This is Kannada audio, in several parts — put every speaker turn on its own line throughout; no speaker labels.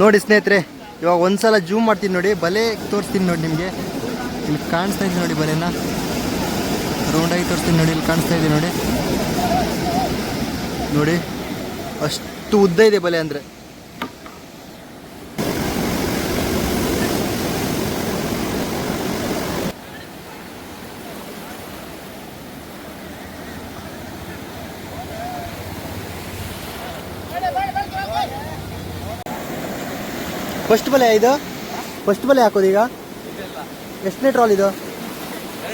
ನೋಡಿ ಸ್ನೇಹಿತರೆ, ಇವಾಗ ಒಂದ್ಸಲ ಜೂಮ್ ಮಾಡ್ತೀನಿ ನೋಡಿ, ಬಲೆ ತೋರಿಸ್ತೀನಿ ನೋಡಿ ನಿಮಗೆ. ಇಲ್ಲಿ ಕಾಣಿಸ್ತಾ ಇದೆ ನೋಡಿ ಬಲೆನ. ರೌಂಡಾಗಿ ತೋರಿಸ್ತೀನಿ ನೋಡಿ, ಇಲ್ಲಿ ಕಾಣಿಸ್ತಾ ಇದೆ ನೋಡಿ. ನೋಡಿ, ಅಷ್ಟು ಉದ್ದ ಇದೆ ಬಲೆ ಅಂದರೆ. ಫಸ್ಟ್ ಬಲೆ ಇದು? ಫಸ್ಟ್ ಬಲೆ ಹಾಕೋದು ಈಗ? ಎಷ್ಟನೇ ಟ್ರಾಲ್ ಇದು?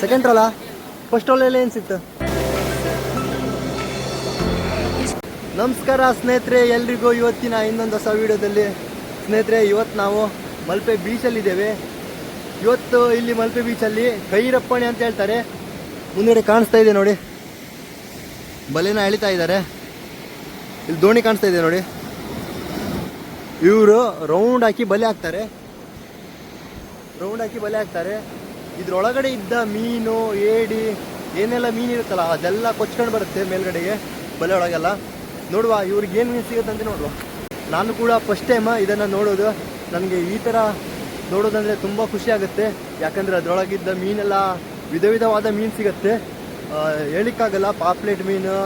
ಸೆಕೆಂಡ್ ಟ್ರಾಲಾ ಫಸ್ಟ್ ಟ್ರಾಲಲ್ಲಿ ಏನು ಸಿಕ್ತು? ನಮಸ್ಕಾರ ಸ್ನೇಹಿತರೆ, ಎಲ್ರಿಗೂ ಇವತ್ತಿನ ಇನ್ನೊಂದು ಹೊಸ ವಿಡಿಯೋದಲ್ಲಿ. ಸ್ನೇಹಿತರೆ, ಇವತ್ತು ನಾವು ಮಲ್ಪೆ ಬೀಚಲ್ಲಿದ್ದೇವೆ ಇವತ್ತು ಇಲ್ಲಿ ಮಲ್ಪೆ ಬೀಚಲ್ಲಿ ಕೈರಪ್ಪಣೆ ಅಂತ ಹೇಳ್ತಾರೆ. ಮುಂದುಗಡೆ ಕಾಣಿಸ್ತಾ ಇದೆ ನೋಡಿ. ಬಲೆನ ಎಳಿತಾ ಇದ್ದಾರೆ. ಇಲ್ಲಿ ದೋಣಿ ಕಾಣಿಸ್ತಾ ಇದೆ ನೋಡಿ. ಇವರು ರೌಂಡ್ ಹಾಕಿ ಬಲೆ ಹಾಕ್ತಾರೆ. ರೌಂಡ್ ಹಾಕಿ ಬಲೆ ಹಾಕ್ತಾರೆ. ಇದ್ರೊಳಗಡೆ ಇದ್ದ ಮೀನು, ಏಡಿ, ಏನೆಲ್ಲ ಮೀನು ಇರುತ್ತಲ್ಲ, ಅದೆಲ್ಲ ಕೊಚ್ಕೊಂಡು ಬರುತ್ತೆ ಮೇಲ್ಗಡೆಗೆ, ಬಲೆ ಒಳಗೆಲ್ಲ. ನೋಡುವ, ಇವ್ರಿಗೆ ಏನು ಮೀನು ಸಿಗುತ್ತೆ ಅಂತ ನೋಡುವ. ನಾನು ಕೂಡ ಫಸ್ಟ್ ಟೈಮ್ ಇದನ್ನು ನೋಡೋದು. ನನಗೆ ಈ ಥರ ನೋಡೋದಂದರೆ ತುಂಬ ಖುಷಿ ಆಗುತ್ತೆ. ಯಾಕಂದರೆ ಅದರೊಳಗಿದ್ದ ಮೀನೆಲ್ಲ ವಿಧ ವಿಧವಾದ ಮೀನು ಸಿಗುತ್ತೆ. ಹೇಳಿಕ್ಕಾಗಲ್ಲ ಪಾಪ್ಲೇಟ್ ಮೀನು,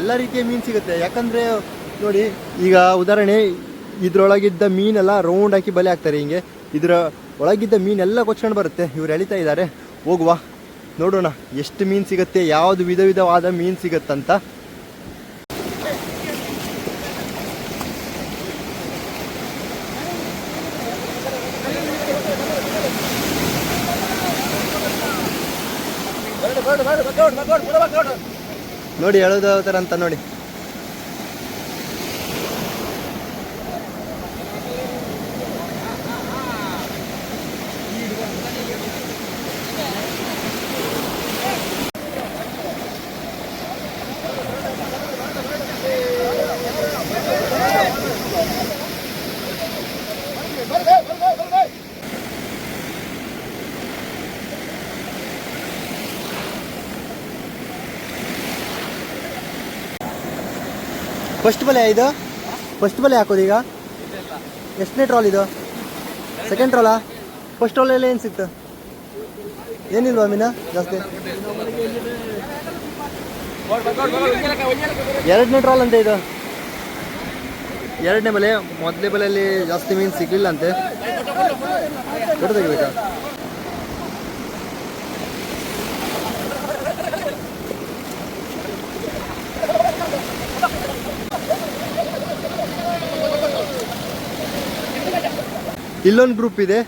ಎಲ್ಲ ರೀತಿಯ ಮೀನು ಸಿಗುತ್ತೆ. ಯಾಕಂದರೆ, ನೋಡಿ, ಈಗ ಉದಾಹರಣೆ ಇದ್ರೊಳಗಿದ್ದ ಮೀನೆಲ್ಲ ರೌಂಡ್ ಹಾಕಿ ಬಲೆ ಹಾಕ್ತಾರೆ ಹಿಂಗೆ. ಇದರ ಒಳಗಿದ್ದ ಮೀನೆಲ್ಲ ಕೊಚ್ಕೊಂಡು ಬರುತ್ತೆ. ಇವ್ರು ಎಳಿತಾ ಇದ್ದಾರೆ ಹೋಗುವ. ನೋಡೋಣ. ಎಷ್ಟು ಮೀನು ಸಿಗುತ್ತೆ? ಯಾವುದು ವಿಧ ವಿಧವಾದ ಮೀನು ಸಿಗುತ್ತಂತ. ನೋಡಿ, ಹೇಳೋದು ಅಂತ ನೋಡಿ. ಫಸ್ಟ್ ಬಲೆ ಇದು? ಫಸ್ಟ್ ಬಲೆ ಹಾಕೋದು ಈಗ ಎಷ್ಟನೇ ಟ್ರಾಲ್ ಇದು? ಸೆಕೆಂಡ್ ಟ್ರಾಲಾ ಫಸ್ಟ್ ಎಲ್ಲ ಏನು ಸಿಕ್ತು? ಏನಿಲ್ವಾ ಮೀನ? ಜಾಸ್ತಿ? ಎರಡನೇ ಟ್ರಾಲ್ ಅಂತೆ ಇದು. ಎರಡನೇ ಬಲೆ ಮೊದಲನೇ ಬಲೆಯಲ್ಲಿ ಜಾಸ್ತಿ ಮೀನು ಸಿಗಲಿಲ್ಲ ಅಂತೆ. ದೊಡ್ಡ ಇಲ್ಲೊಂದು ಗ್ರೂಪ್ ಇದೆ,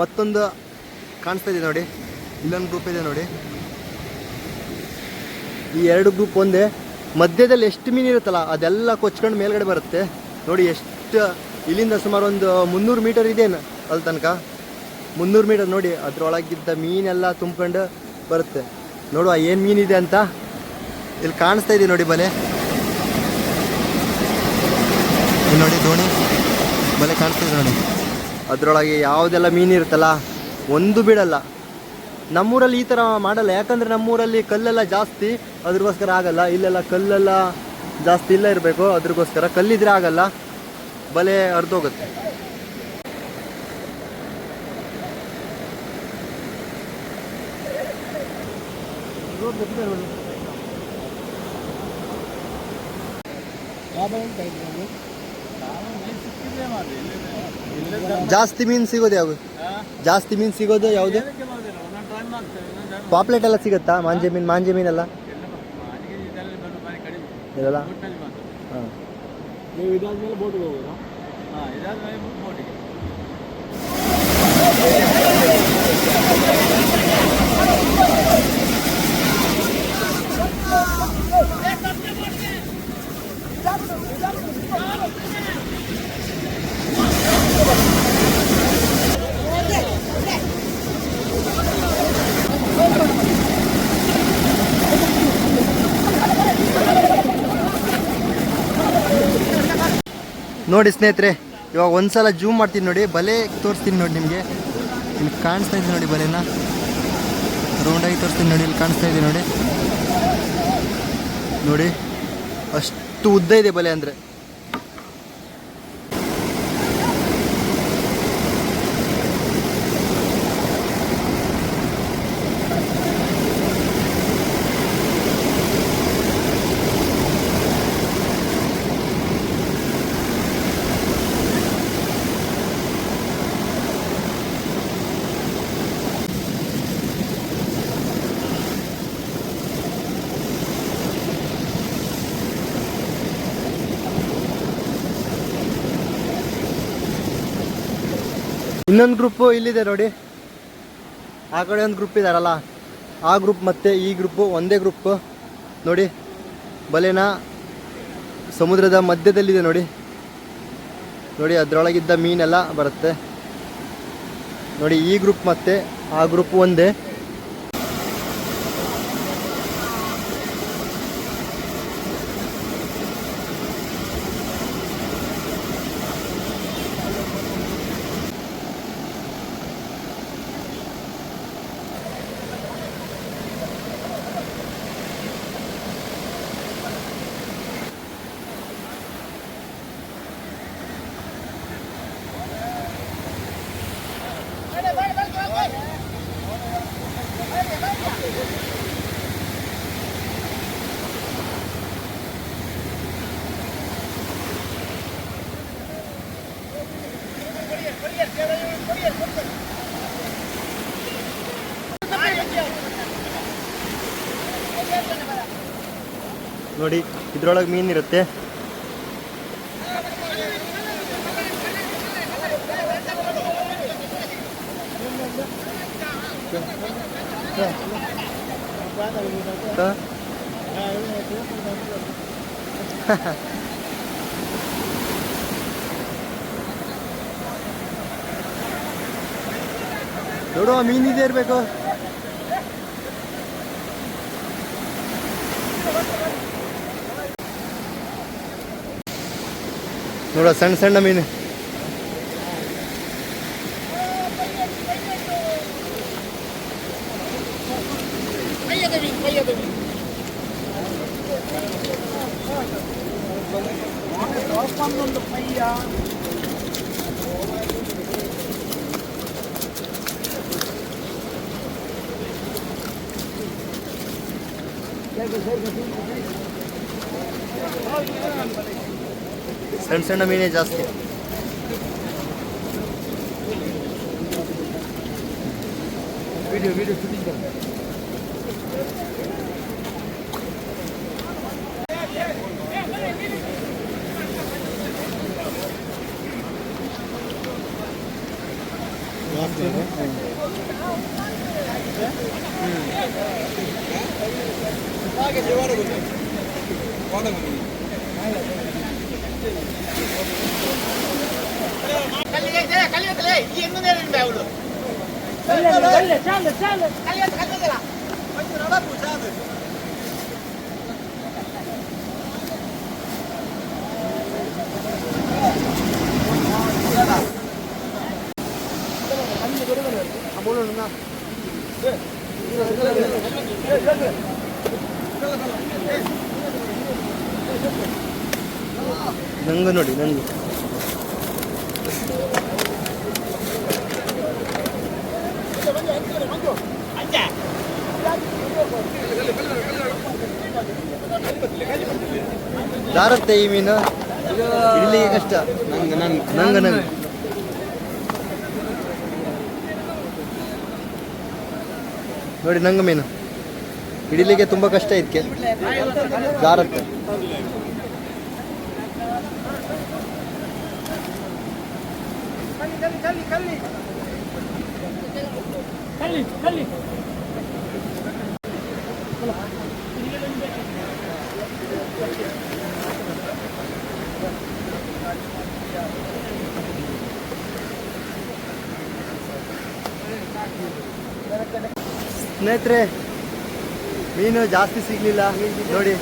ಮತ್ತೊಂದು ಕಾಣಿಸ್ತಾ ಇದೆ ನೋಡಿ. ಇಲ್ಲೊಂದು ಗ್ರೂಪ್ ಇದೆ ನೋಡಿ. ಈ ಎರಡು ಗ್ರೂಪ್ ಒಂದೇ. ಮಧ್ಯದಲ್ಲಿ ಎಷ್ಟು ಮೀನು ಇರುತ್ತಲ್ಲ, ಅದೆಲ್ಲ ಕೊಚ್ಕೊಂಡು ಮೇಲ್ಗಡೆ ಬರುತ್ತೆ. ನೋಡಿ ಎಷ್ಟು, ಇಲ್ಲಿಂದ ಸುಮಾರು ಒಂದು ಮುನ್ನೂರು ಮೀಟರ್ ಇದೆ ಅಲ್ಲಿ ತನಕ. ಮುನ್ನೂರು ಮೀಟರ್ ನೋಡಿ, ಅದ್ರೊಳಗಿದ್ದ ಮೀನೆಲ್ಲ ತುಂಬ್ಕೊಂಡು ಬರುತ್ತೆ. ನೋಡುವ ಏನು ಮೀನಿದೆ ಅಂತ. ಇಲ್ಲಿ ಕಾಣಿಸ್ತಾ ಇದೆ ನೋಡಿ ಬಲೆ. ನೋಡಿ ದೋಣಿ. ಬಲೆ ಕಾಣಿಸ್ತಾ ಇದೆ ನೋಡಿ. ಅದರೊಳಗೆ ಯಾವುದೆಲ್ಲ ಮೀನು ಇರುತ್ತಲ್ಲ ಒಂದು ಬಿಡಲ್ಲ. ನಮ್ಮೂರಲ್ಲಿ ಈ ಥರ ಮಾಡಲ್ಲ ಯಾಕಂದರೆ ನಮ್ಮೂರಲ್ಲಿ ಕಲ್ಲೆಲ್ಲ ಜಾಸ್ತಿ ಅದ್ರಗೋಸ್ಕರ ಆಗಲ್ಲ. ಇಲ್ಲೆಲ್ಲ ಕಲ್ಲೆಲ್ಲ ಜಾಸ್ತಿ ಇಲ್ಲ ಇರಬೇಕು ಅದ್ರಗೋಸ್ಕರ ಕಲ್ಲಿದ್ರೆ ಆಗಲ್ಲ. ಬಲೆ ಅರ್ಧೋಗುತ್ತೆ ಜಾಸ್ತಿ ಮೀನು ಸಿಗೋದು ಯಾವುದು? ಜಾಸ್ತಿ ಮೀನು ಸಿಗೋದು ಯಾವುದು? ಪಾಪ್ಲೆಟ್ ಎಲ್ಲ ಸಿಗುತ್ತಾ? ಮಾಂಜೆ ಮೀನು ಮಾಂಜೆ ಮೀನೆಲ್ಲ? ಇರಲ್ಲ ಹಾಂ.
ನೀವು ಇದಾದ್ಮೇಲೆ ಬೋಟಿಗೆ ಹೋಗೋದು? ಹಾಂ ಇದಾದ್ಮೇಲೆ ಬೋಟಿಗೆ
ನೋಡಿ ಸ್ನೇಹಿತರೆ, ಇವಾಗ ಒಂದ್ಸಲ ಜೂಮ್ ಮಾಡ್ತೀನಿ ನೋಡಿ, ಬಲೆ ತೋರಿಸ್ತೀನಿ ನೋಡಿ ನಿಮಗೆ. ಇಲ್ಲಿ ಕಾಣಿಸ್ತಾ ಇದೆ ನೋಡಿ ಬಲೆನ. ರೌಂಡಾಗಿ ತೋರಿಸ್ತೀನಿ ನೋಡಿ, ಇಲ್ಲಿ ಕಾಣಿಸ್ತಾ ಇದೆ ನೋಡಿ. ನೋಡಿ, ಅಷ್ಟು ಉದ್ದ ಇದೆ ಬಲೆ ಅಂದರೆ. ಇನ್ನೊಂದು ಗ್ರೂಪು ಇಲ್ಲಿದೆ ನೋಡಿ. ಆ ಕಡೆ ಒಂದು ಗ್ರೂಪ್ ಇದಾರಲ್ಲ. ಆ ಗ್ರೂಪ್ ಮತ್ತೆ ಈ ಗ್ರೂಪು ಒಂದೇ ಗ್ರೂಪ್ ನೋಡಿ, ಬಲೆನ ಸಮುದ್ರದ ಮಧ್ಯದಲ್ಲಿದೆ ನೋಡಿ. ನೋಡಿ, ಅದರೊಳಗಿದ್ದ ಮೀನೆಲ್ಲ ಬರುತ್ತೆ. ನೋಡಿ, ಈ ಗ್ರೂಪ್ ಮತ್ತೆ ಆ ಗ್ರೂಪ್ ಒಂದೇ. ನೋಡಿ ಇದ್ರೊಳಗೆ ಮೀನಿರುತ್ತೆ ಇರುತ್ತೆ. ನೋಡುವ ಮೀನಿದೆ ಇರಬೇಕು. ನೋಡ ಸಣ್ಣ ಸಣ್ಣ ಮೀನು. ಸಣ್ಣ ಸಣ್ಣ ಮೀನೇ ಜಾಸ್ತಿ ವಿಡಿಯೋ ವಿಡಿಯೋ ಶೂಟಿಂಗ್ கல்யாணத்துல எங்க நேரம் அவ்வளோ Thank you. ನಂಗು ನೋಡಿ ನಂಗು. ದಾರತ್ತೆ ಈ ಮೀನು. ಇಲ್ಲಿ ಕಷ್ಟ.
ನಂಗೆ ನಂಗೆ.
ನಂಗ ನಂಗೆ. ನೋಡಿ ನಂಗ ಮೀನು. ಹಿಡಿಲಿಕ್ಕೆ ತುಂಬಾ ಕಷ್ಟ ಇದಕ್ಕೆ ಜಾರತ್ತೆ ಸ್ನೇಹಿತರೆ ಮೀನು ಜಾಸ್ತಿ ಸಿಗ್ಲಿಲ್ಲ. ನೋಡಿ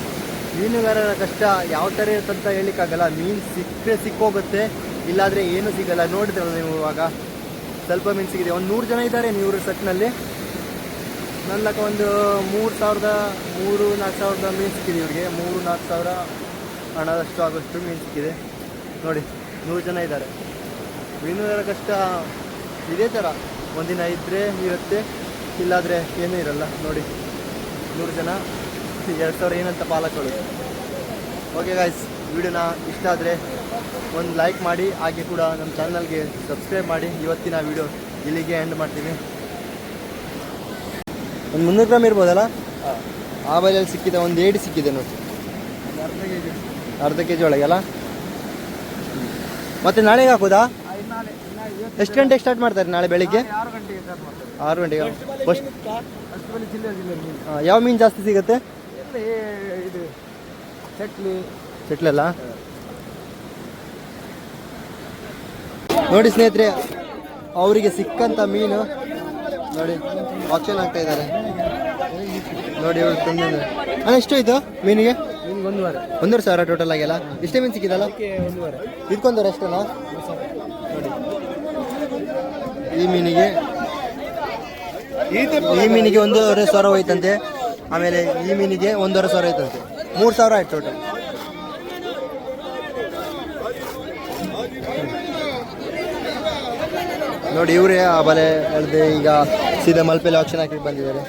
ಮೀನುಗಾರರ ಕಷ್ಟ ಯಾವ ಥರ ಇರುತ್ತಂತ ಹೇಳಿಕ್ಕಾಗಲ್ಲ ಮೀನು ಸಿಕ್ಕರೆ ಸಿಕ್ಕೋಗುತ್ತೆ. ಇಲ್ಲಾಂದರೆ ಏನೂ ಸಿಗಲ್ಲ, ನೋಡಿದ್ರಲ್ಲ ನೀವು ಇವಾಗ? ಸ್ವಲ್ಪ ಮೀನು ಸಿಗಿದೆ. ಒಂದು ನೂರು ಜನ ಇದ್ದಾರೆ ನೀವು ಸೆಟ್ನಲ್ಲಿ. ನನ್ನ ಒಂದು ಮೂರು ಸಾವಿರದ ಮೂರು, ನಾಲ್ಕು ಸಾವಿರದ ಮೀನು ಸಿಕ್ಕಿದೆ ಇವ್ರಿಗೆ. ಮೂರು, ನಾಲ್ಕು ಸಾವಿರ ಹಣದಷ್ಟು ಆಗೋಷ್ಟು ಮೀನು ಸಿಕ್ಕಿದೆ. ನೋಡಿ, ನೂರು ಜನ ಇದ್ದಾರೆ. ಮೀನುಗಾರರ ಕಷ್ಟ ಇದೇ ಥರ ಒಂದಿನ ಇದ್ದರೆ ಇರುತ್ತೆ, ಇಲ್ಲಾದರೆ ಏನೂ ಇರಲ್ಲ. ನೋಡಿ, ನೂರು ಜನ, ಎರಡು ಸಾವಿರ ಏನಂತ ಪಾಲಕಗಳು ಓಕೆ ಗಾಯ್ಸ್ ವಿಡಿಯೋನ ಇಷ್ಟ ಆದರೆ ಒಂದು ಲೈಕ್ ಮಾಡಿ ಹಾಗೆ ಕೂಡ ನಮ್ಮ ಚಾನಲ್ಗೆ ಸಬ್ಸ್ಕ್ರೈಬ್ ಮಾಡಿ. ಇವತ್ತಿನ ವಿಡಿಯೋ ಇಲ್ಲಿಗೆ ಎಂಡ್ ಮಾಡ್ತೀನಿ. ಒಂದು ಮುನ್ನೂರು ಗ್ರಾಮ್ ಇರ್ಬೋದಲ್ಲ? ಆ ಬೈಲಲ್ಲಿ ಸಿಕ್ಕಿದೆ ಒಂದು ಏಡಿ ಸಿಕ್ಕಿದೆ ನೋಡಿ.
ಅರ್ಧ ಕೆ ಜಿ
ಅರ್ಧ ಕೆ ಜಿ ಒಳಗೆ ಅಲ್ಲ? ಮತ್ತೆ ನಾಳೆಗೆ ಹಾಕೋದಾ? ಎಷ್ಟು ಗಂಟೆಗೆ ಸ್ಟಾರ್ಟ್ ಮಾಡ್ತಾರೆ ನಾಳೆ ಬೆಳಿಗ್ಗೆ?
ಆರು ಗಂಟೆಗೆ
ಫಸ್ಟ್ ಯಾವ ಮೀನು ಜಾಸ್ತಿ ಸಿಗುತ್ತೆ?
ಚಟ್ಲಿ ಏ- ಇದು
ನೋಡಿ ಸ್ನೇಹಿತರೆ, ಅವರಿಗೆ ಸಿಕ್ಕಂತ ಮೀನು. ನೋಡಿ ಆಕ್ಷನ್ ಆಗ್ತಾ ಇದ್ದಾರೆ. ನೋಡಿ ಅಣ್ಣ, ಎಷ್ಟು ಆಯ್ತು ಮೀನಿಗೆ?
ಒಂದುವರೆ
ಸಾವಿರ ಟೋಟಲ್ ಆಗಿಲ್ಲ. ಇಷ್ಟೇ ಮೀನು ಸಿಕ್ಕಿದಲ್ಲ? ಅಷ್ಟೇನಾ ನೋಡಿ. ಈ ಮೀನಿಗೆ ಈ ಮೀನಿಗೆ ಒಂದೂವರೆ ಸಾವಿರ ಹೋಯ್ತಂತೆ. ಆಮೇಲೆ ಈ ಮೀನಿಗೆ ಒಂದೂವರೆ ಸಾವಿರ ಹೋಯ್ತಂತೆ. ಮೂರು ಸಾವಿರ ಆಯ್ತು ಟೋಟಲ್ ನೋಡಿ ಇವರೇ ಆ ಬಲೆ ಎಳ್ದು ಈಗ ಸೀದಾ ಮಲ್ಪೆಲಿ ಆಕ್ಷನ್ ಹಾಕಿ ಬಂದಿದ್ದಾರೆ.